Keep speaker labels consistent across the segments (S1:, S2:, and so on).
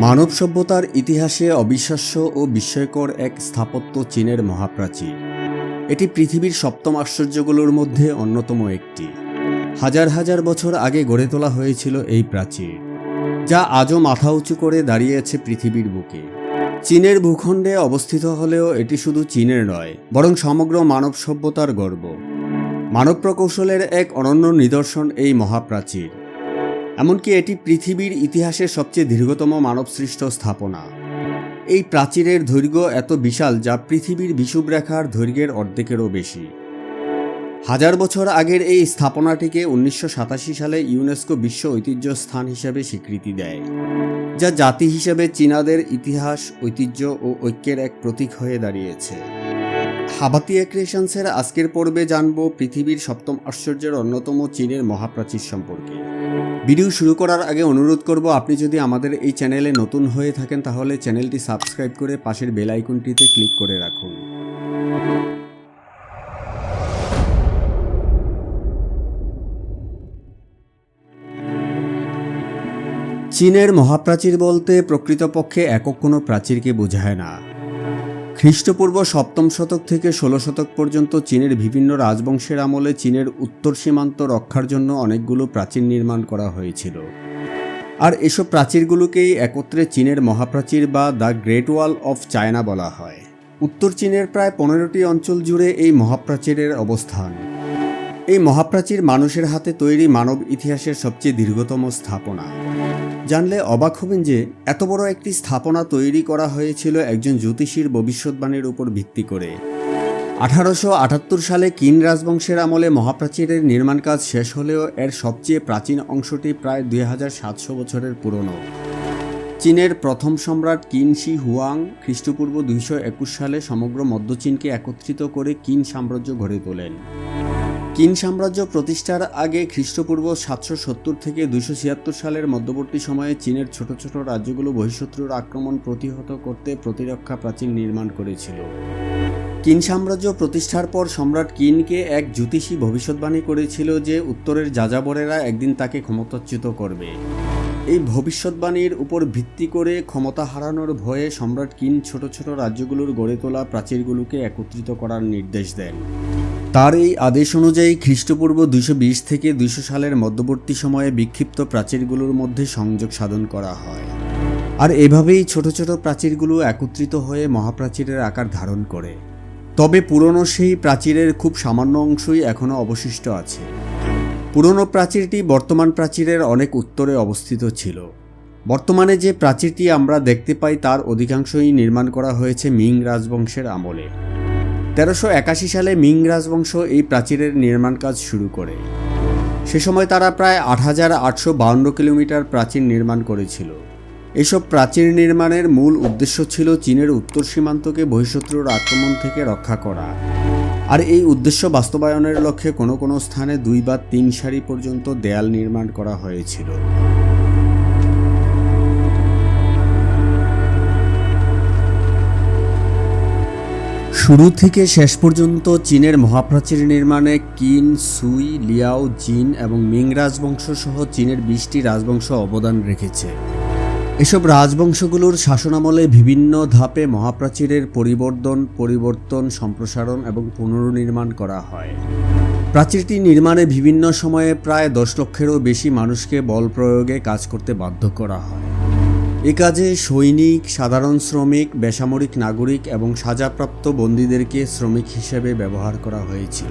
S1: মানব সভ্যতার ইতিহাসে অবিশ্বাস্য ও বিস্ময়কর এক স্থাপত্য চীনের মহাপ্রাচীর। এটি পৃথিবীর সপ্তম আশ্চর্যগুলোর মধ্যে অন্যতম একটি। হাজার হাজার বছর আগে গড়ে তোলা হয়েছিল এই প্রাচীর, যা আজও মাথা উঁচু করে দাঁড়িয়েছে পৃথিবীর বুকে। চীনের ভূখণ্ডে অবস্থিত হলেও এটি শুধু চীনের নয়, বরং সমগ্র মানব সভ্যতার গর্ব। মানব প্রকৌশলের এক অনন্য নিদর্শন এই মহাপ্রাচীর। এমনকি এটি পৃথিবীর ইতিহাসের সবচেয়ে দীর্ঘতম মানবসৃষ্ট স্থাপনা। এই প্রাচীরের দৈর্ঘ্য এত বিশাল যা পৃথিবীর বিষুবরেখার দৈর্ঘ্যের অর্ধেকেরও বেশি। হাজার বছর আগের এই স্থাপনাটিকে উনিশশো সাতাশি সালে ইউনেস্কো বিশ্ব ঐতিহ্য স্থান হিসেবে স্বীকৃতি দেয়, যা জাতি হিসেবে চীনাদের ইতিহাস, ঐতিহ্য ও ঐক্যের এক প্রতীক হয়ে দাঁড়িয়েছে। হাবাতিয়া ক্রিয়েশনসের আজকের পর্বে জানব পৃথিবীর সপ্তম আশ্চর্যের অন্যতম চীনের মহাপ্রাচীর সম্পর্কে। ভিডিও শুরু করার আগে অনুরোধ করব, আপনি যদি আমাদের এই চ্যানেলে নতুন হয়ে থাকেন, তাহলে চ্যানেলটি সাবস্ক্রাইব করে পাশের বেল আইকনটিতে ক্লিক করে রাখুন। চীনের মহাপ্রাচীর বলতে প্রকৃতপক্ষে একক কোনো প্রাচীরকে বোঝায় না। খ্রিস্টপূর্ব সপ্তম শতক থেকে ষোলো শতক পর্যন্ত চীনের বিভিন্ন রাজবংশের আমলে চীনের উত্তর সীমান্ত রক্ষার জন্য অনেকগুলো প্রাচীর নির্মাণ করা হয়েছিল। আর এসব প্রাচীরগুলোকেই একত্রে চীনের মহাপ্রাচীর বা the great wall of China বলা হয়। উত্তর চীনের প্রায় পনেরোটি অঞ্চল জুড়ে এই মহাপ্রাচীরের অবস্থান। এই মহাপ্রাচীর মানুষের হাতে তৈরি মানব ইতিহাসের সবচেয়ে দীর্ঘতম স্থাপনা। জানলে অবাক হবেন যে এত বড় একটি স্থাপনা তৈরি করা হয়েছিল একজন জ্যোতিষীর ভবিষ্যৎবাণীর উপর ভিত্তি করে। আঠারোশো আটাত্তর সালে কিন রাজবংশের আমলে মহাপ্রাচীরের নির্মাণ কাজ শেষ হলেও এর সবচেয়ে প্রাচীন অংশটি প্রায় দুই হাজার সাতশো বছরের পুরনো। চীনের প্রথম সম্রাট কিন শি হুয়াং খ্রিস্টপূর্ব দুইশো একুশ সালে সমগ্র মধ্য চীনকে একত্রিত করে কিন সাম্রাজ্য গড়ে তোলেন। কিন সাম্রাজ্য প্রতিষ্ঠার আগে খ্রিস্টপূর্ব সাতশো সত্তর থেকে দুশো ছিয়াত্তর সালের মধ্যবর্তী সময়ে চীনের ছোট ছোট রাজ্যগুলো বহিঃশত্রুর আক্রমণ প্রতিহত করতে প্রতিরক্ষা প্রাচীর নির্মাণ করেছিল। কিন সাম্রাজ্য প্রতিষ্ঠার পর সম্রাট কিনকে এক জ্যোতিষী ভবিষ্যৎবাণী করেছিল যে উত্তরের যাযাবরেরা একদিন তাকে ক্ষমতাচ্যুত করবে। এই ভবিষ্যৎবাণীর উপর ভিত্তি করে ক্ষমতা হারানোর ভয়ে সম্রাট কিন ছোট ছোট রাজ্যগুলোর গড়ে তোলা প্রাচীরগুলোকে একত্রিত করার নির্দেশ দেন। তার এই আদেশ অনুযায়ী খ্রিস্টপূর্ব দুশো বিশ থেকে দুশো সালের মধ্যবর্তী সময়ে বিক্ষিপ্ত প্রাচীরগুলোর মধ্যে সংযোগ সাধন করা হয়। আর এভাবেই ছোট ছোট প্রাচীরগুলো একত্রিত হয়ে মহাপ্রাচীরের আকার ধারণ করে। তবে পুরনো সেই প্রাচীরের খুব সামান্য অংশই এখনও অবশিষ্ট আছে। পুরনো প্রাচীরটি বর্তমান প্রাচীরের অনেক উত্তরে অবস্থিত ছিল। বর্তমানে যে প্রাচীরটি আমরা দেখতে পাই তার অধিকাংশই নির্মাণ করা হয়েছে মিং রাজবংশের আমলে। তেরোশো একাশি সালে মিং রাজবংশ এই প্রাচীরের নির্মাণ কাজ শুরু করে। সে সময় তারা প্রায় আট হাজার আটশো বাউন্ন কিলোমিটার প্রাচীর নির্মাণ করেছিল। এসব প্রাচীর নির্মাণের মূল উদ্দেশ্য ছিল চীনের উত্তর সীমান্তকে বহিঃশত্রুর আক্রমণ থেকে রক্ষা করা। আর এই উদ্দেশ্য বাস্তবায়নের লক্ষ্যে কোনো কোনো স্থানে দুই বা তিন সারি পর্যন্ত দেয়াল নির্মাণ করা হয়েছিল। শুরু থেকে শেষ পর্যন্ত চীনের মহাপ্রাচীর নির্মাণে কিন, সুই, লিয়াও, জিন এবং মিং রাজবংশ সহ চীনের বিশটি রাজবংশ অবদান রেখেছে। এসব রাজবংশগুলোর শাসনামলে বিভিন্ন ধাপে মহাপ্রাচীরের পরিবর্তন পরিবর্তন, সম্প্রসারণ এবং পুনর্নির্মাণ করা হয়। প্রাচীরটি নির্মাণে বিভিন্ন সময়ে প্রায় দশ লক্ষেরও বেশি মানুষকে বল প্রয়োগে কাজ করতে বাধ্য করা হয়। এ কাজে সৈনিক, সাধারণ শ্রমিক, বেসামরিক নাগরিক এবং সাজাপ্রাপ্ত বন্দীদেরকে শ্রমিক হিসেবে ব্যবহার করা হয়েছিল।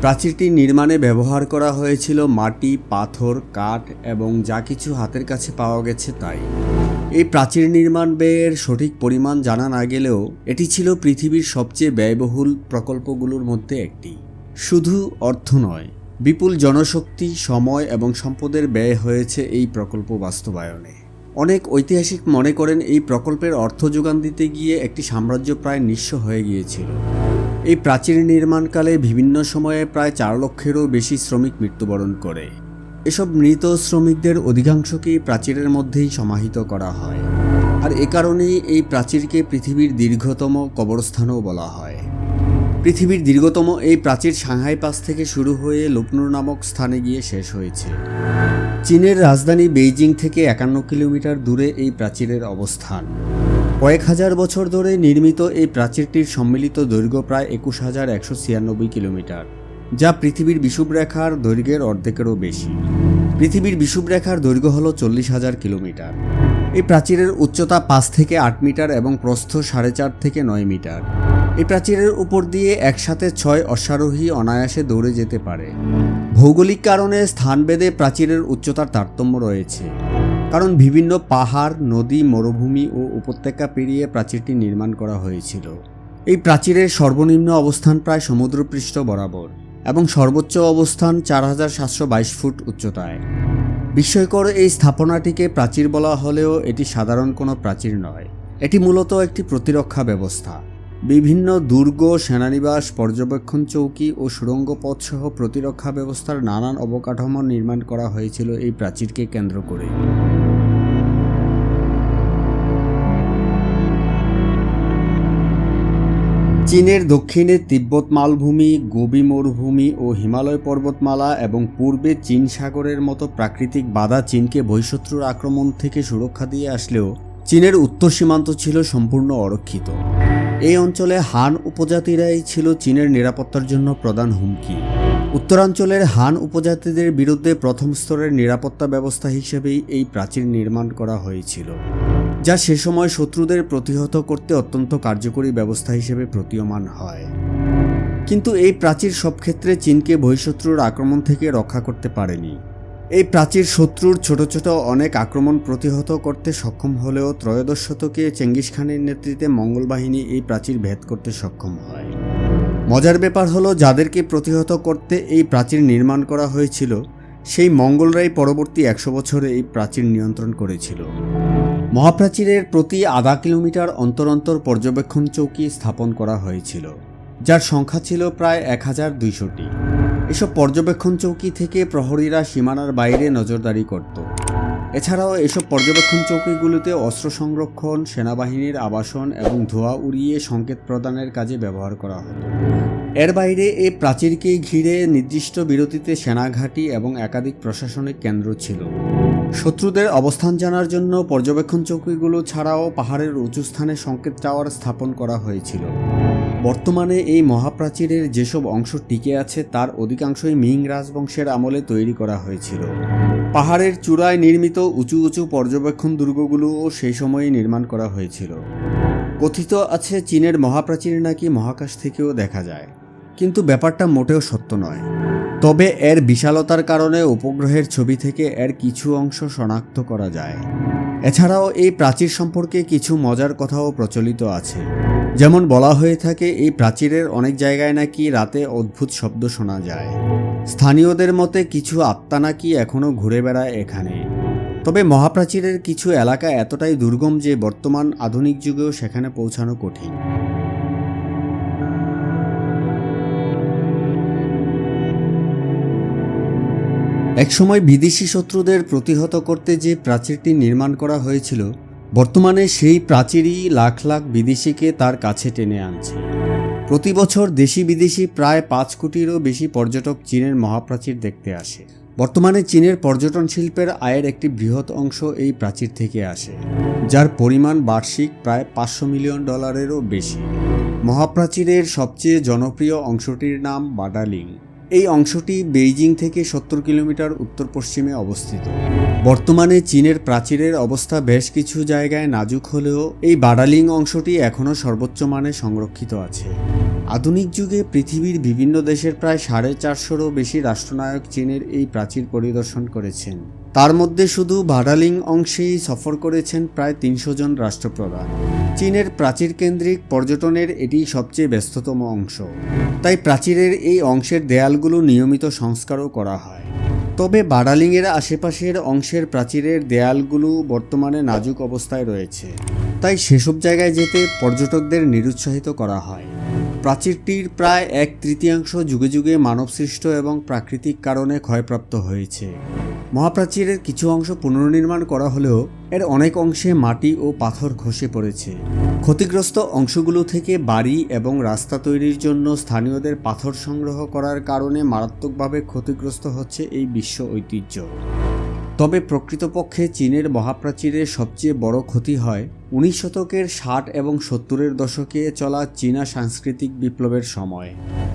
S1: প্রাচীরটি নির্মাণে ব্যবহার করা হয়েছিল মাটি, পাথর, কাঠ এবং যা কিছু হাতের কাছে পাওয়া গেছে তাই। এই প্রাচীর নির্মাণ ব্যয়ের সঠিক পরিমাণ জানা না গেলেও এটি ছিল পৃথিবীর সবচেয়ে ব্যয়বহুল প্রকল্পগুলোর মধ্যে একটি। শুধু অর্থ নয়, বিপুল জনশক্তি, সময় এবং সম্পদের ব্যয় হয়েছে এই প্রকল্প বাস্তবায়নে। অনেক ঐতিহাসিক মনে করেন এই প্রকল্পের অর্থ যোগান দিতে গিয়ে একটি সাম্রাজ্য প্রায় নিঃস্ব হয়ে গিয়েছিল। এই প্রাচীর নির্মাণকালে বিভিন্ন সময়ে প্রায় চার লক্ষেরও বেশি শ্রমিক মৃত্যুবরণ করে। এসব মৃত শ্রমিকদের অধিকাংশকেই প্রাচীরের মধ্যেই সমাহিত করা হয়। আর এ কারণেই এই প্রাচীরকে পৃথিবীর দীর্ঘতম কবরস্থানও বলা হয়। পৃথিবীর দীর্ঘতম এই প্রাচীর সাংহাই পাস থেকে শুরু হয়ে লুপনুর নামক স্থানে গিয়ে শেষ হয়েছে। চীনের রাজধানী বেইজিং থেকে একান্ন কিলোমিটার দূরে এই প্রাচীরের অবস্থান। কয়েক হাজার বছর ধরে নির্মিত এই প্রাচীরটির সম্মিলিত দৈর্ঘ্য প্রায় একুশ হাজার একশো ছিয়ানব্বই কিলোমিটার, যা পৃথিবীর বিষুবরেখার দৈর্ঘ্যের অর্ধেকেরও বেশি। পৃথিবীর বিষুবরেখার দৈর্ঘ্য হল চল্লিশ হাজার কিলোমিটার। এই প্রাচীরের উচ্চতা পাঁচ থেকে আট মিটার এবং প্রস্থ সাড়ে চার থেকে নয় মিটার। এই প্রাচীরের উপর দিয়ে একসাথে ছয় অশ্বারোহী অনায়াসে দৌড়ে যেতে পারে। ভৌগোলিক কারণে স্থানভেদে প্রাচীরের উচ্চতার তারতম্য রয়েছে। কারণ বিভিন্ন পাহাড়, নদী, মরুভূমি ও উপত্যকা পেরিয়ে প্রাচীরটি নির্মাণ করা হয়েছিল। এই প্রাচীরের সর্বনিম্ন অবস্থান প্রায় সমুদ্রপৃষ্ঠ বরাবর এবং সর্বোচ্চ অবস্থান চার হাজার সাতশো বাইশ ফুট উচ্চতায়। বিস্ময়কর এই স্থাপনাটিকে প্রাচীর বলা হলেও এটি সাধারণ কোনো প্রাচীর নয়। এটি মূলত একটি প্রতিরক্ষা ব্যবস্থা। বিভিন্ন দুর্গ, সেনানিবাস, পর্যবেক্ষণ চৌকি ও সুড়ঙ্গ পথসহ প্রতিরক্ষা ব্যবস্থার নানান অবকাঠামো নির্মাণ করা হয়েছিল এই প্রাচীরকে কেন্দ্র করে। চীনের দক্ষিণে তিব্বত মালভূমি, গোবি মরুভূমি ও হিমালয় পর্বতমালা এবং পূর্বে চীন সাগরের মতো প্রাকৃতিক বাধা চীনকে বহিঃশত্রুর আক্রমণ থেকে সুরক্ষা দিয়ে আসলেও চীনের উত্তর সীমান্ত ছিল সম্পূর্ণ অরক্ষিত। এই অঞ্চলে হান উপজাতিরাই ছিল চীনের নিরাপত্তার জন্য প্রধান হুমকি। উত্তরাঞ্চলের হান উপজাতিদের বিরুদ্ধে প্রথম স্তরের নিরাপত্তা ব্যবস্থা হিসেবেই এই প্রাচীর নির্মাণ করা হয়েছিল, যা সে সময় শত্রুদের প্রতিহত করতে অত্যন্ত কার্যকরী ব্যবস্থা হিসেবে প্রতীয়মান হয়। কিন্তু এই প্রাচীর সব ক্ষেত্রে চীনকে বহিঃশত্রুর আক্রমণ থেকে রক্ষা করতে পারেনি। এই প্রাচীর শত্রুর ছোট ছোট অনেক আক্রমণ প্রতিহত করতে সক্ষম হলেও ত্রয়োদশ শতকে চেঙ্গিস খানের নেতৃত্বে মঙ্গল বাহিনী এই প্রাচীর ভেদ করতে সক্ষম হয়। মজার ব্যাপার হলো, যাদেরকে প্রতিহত করতে এই প্রাচীর নির্মাণ করা হয়েছিল, সেই মঙ্গলরাই পরবর্তী একশো বছরে এই প্রাচীর নিয়ন্ত্রণ করেছিল। মহাপ্রাচীরের প্রতি আধা কিলোমিটার অন্তর অন্তর পর্যবেক্ষণ চৌকি স্থাপন করা হয়েছিল। যার সংখ্যা ছিল প্রায় এক হাজার দুইশোটি। এসব পর্যবেক্ষণ চৌকি থেকে প্রহরীরা সীমানার বাইরে নজরদারি করত। এছাড়াও এসব পর্যবেক্ষণ চৌকিগুলোতে অস্ত্র সংরক্ষণ, সেনাবাহিনীর আবাসন এবং ধোঁয়া উড়িয়ে সংকেত প্রদানের কাজে ব্যবহার করা হতো। এর বাইরে এই প্রাচীরকে ঘিরে নির্দিষ্ট বিরতিতে সেনাঘাঁটি এবং একাধিক প্রশাসনিক কেন্দ্র ছিল। শত্রুদের অবস্থান জানার জন্য পর্যবেক্ষণ চৌকিগুলো ছাড়াও পাহাড়ের উঁচু স্থানে সংকেত টাওয়ার স্থাপন করা হয়েছিল। বর্তমানে এই মহাপ্রাচীরের যেসব অংশ টিকে আছে, তার অধিকাংশই মিং রাজবংশের আমলে তৈরি করা হয়েছিল। পাহাড়ের চূড়ায় নির্মিত উঁচু উঁচু পর্যবেক্ষণ দুর্গগুলোও সেই সময়ে নির্মাণ করা হয়েছিল। কথিত আছে, চীনের মহাপ্রাচীর নাকি মহাকাশ থেকেও দেখা যায়। কিন্তু ব্যাপারটা মোটেও সত্য নয়। তবে এর বিশালতার কারণে উপগ্রহের ছবি থেকে এর কিছু অংশ শনাক্ত করা যায়। এছাড়াও এই প্রাচীর সম্পর্কে কিছু মজার কথাও প্রচলিত আছে। যেমন বলা হয়ে থাকে, এই প্রাচীরের অনেক জায়গায় নাকি রাতে অদ্ভুত শব্দ শোনা যায়। স্থানীয়দের মতে কিছু আত্মা নাকি এখনও ঘুরে বেড়ায় এখানে। তবে মহাপ্রাচীরের কিছু এলাকা এতটাই দুর্গম যে বর্তমান আধুনিক যুগেও সেখানে পৌঁছানো কঠিন। একসময় বিদেশি শত্রুদের প্রতিহত করতে যে প্রাচীরটি নির্মাণ করা হয়েছিল, বর্তমানে সেই প্রাচীরই লাখ লাখ বিদেশিকে তার কাছে টেনে আনছে। প্রতি বছর দেশি বিদেশি প্রায় পাঁচ কোটিরও বেশি পর্যটক চীনের মহাপ্রাচীর দেখতে আসে। বর্তমানে চীনের পর্যটন শিল্পের আয়ের একটি বৃহৎ অংশ এই প্রাচীর থেকে আসে, যার পরিমাণ বার্ষিক প্রায় পাঁচশো মিলিয়ন ডলারেরও বেশি। মহাপ্রাচীরের সবচেয়ে জনপ্রিয় অংশটির নাম বাডালিং। এই অংশটি বেইজিং থেকে সত্তর কিলোমিটার উত্তর পশ্চিমে অবস্থিত। বর্তমানে চীনের প্রাচীরের অবস্থা বেশ কিছু জায়গায় নাজুক হলেও এই বাডালিং অংশটি এখনও সর্বোচ্চ মানে সংরক্ষিত আছে। আধুনিক যুগে পৃথিবীর বিভিন্ন দেশের প্রায় সাড়ে চারশোরও বেশি রাষ্ট্রনায়ক চীনের এই প্রাচীর পরিদর্শন করেছেন। তার মধ্যে শুধু বাডালিং অংশেই সফর করেছেন প্রায় তিনশো জন রাষ্ট্রপ্রধান। চীনের প্রাচীর কেন্দ্রিক পর্যটনের এটি সবচেয়ে ব্যস্ততম অংশ। তাই প্রাচীরের এই অংশের দেয়ালগুলো নিয়মিত সংস্কারও করা হয়। তবে বাডালিংয়ের আশেপাশের অংশের প্রাচীরের দেয়ালগুলো বর্তমানে নাজুক অবস্থায় রয়েছে। তাই সেসব জায়গায় যেতে পর্যটকদের নিরুৎসাহিত করা হয়। প্রাচীরটির প্রায় এক তৃতীয়াংশ যুগে যুগে মানবসৃষ্ট এবং প্রাকৃতিক কারণে ক্ষয়প্রাপ্ত হয়েছে। মহাপ্রাচীরের কিছু অংশ পুনর্নির্মাণ করা হলেও এর অনেক অংশে মাটি ও পাথর খসে পড়েছে। ক্ষতিগ্রস্ত অংশগুলো থেকে বাড়ি এবং রাস্তা তৈরির জন্য স্থানীয়দের পাথর সংগ্রহ করার কারণে মারাত্মকভাবে ক্ষতিগ্রস্ত হচ্ছে এই বিশ্ব ঐতিহ্য। তবে প্রকৃতপক্ষে চীনের মহাপ্রাচীরের সবচেয়ে বড় ক্ষতি হয় উনিশ শতকের ষাট এবং সত্তরের দশকে চলা চীনা সাংস্কৃতিক বিপ্লবের সময়।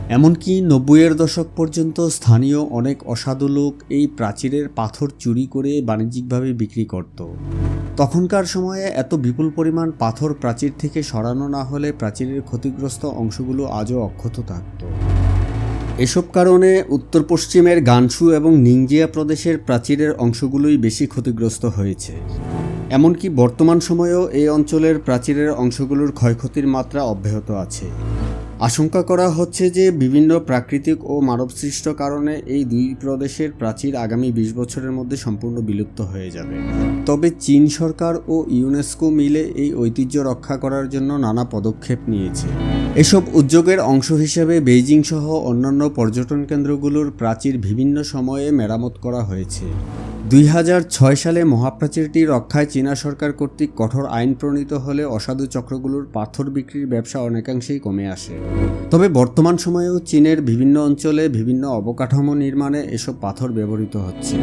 S1: এমনকি নব্বইয়ের দশক পর্যন্ত স্থানীয় অনেক অসাধু লোক এই প্রাচীরের পাথর চুরি করে বাণিজ্যিকভাবে বিক্রি করত। তখনকার সময়ে এত বিপুল পরিমাণ পাথর প্রাচীর থেকে সরানো না হলে প্রাচীরের ক্ষতিগ্রস্ত অংশগুলো আজও অক্ষত থাকত। এসব কারণে উত্তর পশ্চিমের গানসু এবং নিংজিয়া প্রদেশের প্রাচীরের অংশগুলোই বেশি ক্ষতিগ্রস্ত হয়েছে। এমনকি বর্তমান সময়েও এই অঞ্চলের প্রাচীরের অংশগুলোর ক্ষয়ক্ষতির মাত্রা অব্যাহত আছে। আশঙ্কা করা হচ্ছে যে বিভিন্ন প্রাকৃতিক ও মানবসৃষ্ট কারণে এই দুই প্রদেশের প্রাচীর আগামী বিশ বছরের মধ্যে সম্পূর্ণ বিলুপ্ত হয়ে যাবে। তবে চীন সরকার ও ইউনেস্কো মিলে এই ঐতিহ্য রক্ষা করার জন্য নানা পদক্ষেপ নিয়েছে। এসব উদ্যোগের অংশ হিসেবে বেইজিং সহ অন্যান্য পর্যটন কেন্দ্রগুলোর প্রাচীর বিভিন্ন সময়ে মেরামত করা হয়েছে। দুই হাজার ছয় সালে মহাপ্রাচীরটি রক্ষায় চীনা সরকার কর্তৃক কঠোর আইন প্রণীত হলে অসাধু চক্রগুলোর পাথর বিক্রির ব্যবসা অনেকাংশেই কমে আসে। তবে বর্তমান সময়েও চীনের বিভিন্ন অঞ্চলে বিভিন্ন অবকাঠামো নির্মাণে এসব পাথর ব্যবহৃত হচ্ছে।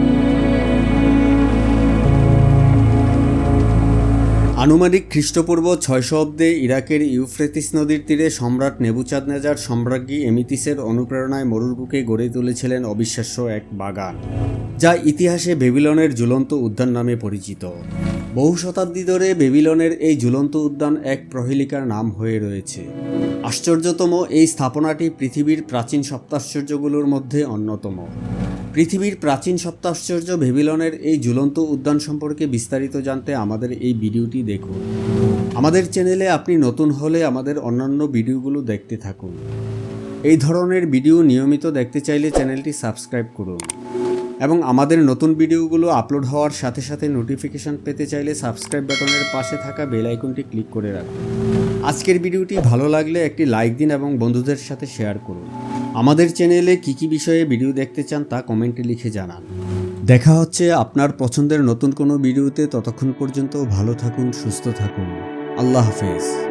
S1: আনুমানিক খ্রিস্টপূর্ব ছয়শো অব্দে ইরাকের ইউফ্রেতিস নদীর তীরে সম্রাট নেবুচাঁদ নেজার সম্রাজ্ঞী এমিতিসের অনুপ্রেরণায় মরুর বুকে গড়ে তুলেছিলেন অবিশ্বাস্য এক বাগান, যা ইতিহাসে বেবিলনের ঝুলন্ত উদ্যান নামে পরিচিত। বহু শতাব্দী ধরে বেবিলনের এই ঝুলন্ত উদ্যান এক প্রহেলিকার নাম হয়ে রয়েছে। আশ্চর্যতম এই স্থাপনাটি পৃথিবীর প্রাচীন সপ্তাশ্চর্যগুলোর মধ্যে অন্যতম। পৃথিবীর প্রাচীন সপ্তাশ্চর্য ভেবিলনের এই ঝুলন্ত উদ্যান সম্পর্কে বিস্তারিত জানতে আমাদের এই ভিডিওটি দেখুন। আমাদের চ্যানেলে আপনি নতুন হলে আমাদের অন্যান্য ভিডিওগুলো দেখতে থাকুন। এই ধরনের ভিডিও নিয়মিত দেখতে চাইলে চ্যানেলটি সাবস্ক্রাইব করুন এবং আমাদের নতুন ভিডিওগুলো আপলোড হওয়ার সাথে সাথে নোটিফিকেশন পেতে চাইলে সাবস্ক্রাইব বাটনের পাশে থাকা বেল আইকনটি ক্লিক করে রাখুন। আজকের ভিডিওটি ভালো লাগলে একটি লাইক দিন এবং বন্ধুদের সাথে শেয়ার করুন। আমাদের চ্যানেলে কী কী বিষয়ে ভিডিও দেখতে চান তা কমেন্টে লিখে জানান। দেখা হচ্ছে আপনার পছন্দের নতুন কোনো ভিডিওতে ততক্ষণ পর্যন্ত ভালো থাকুন, সুস্থ থাকুন। আল্লাহ হাফেজ।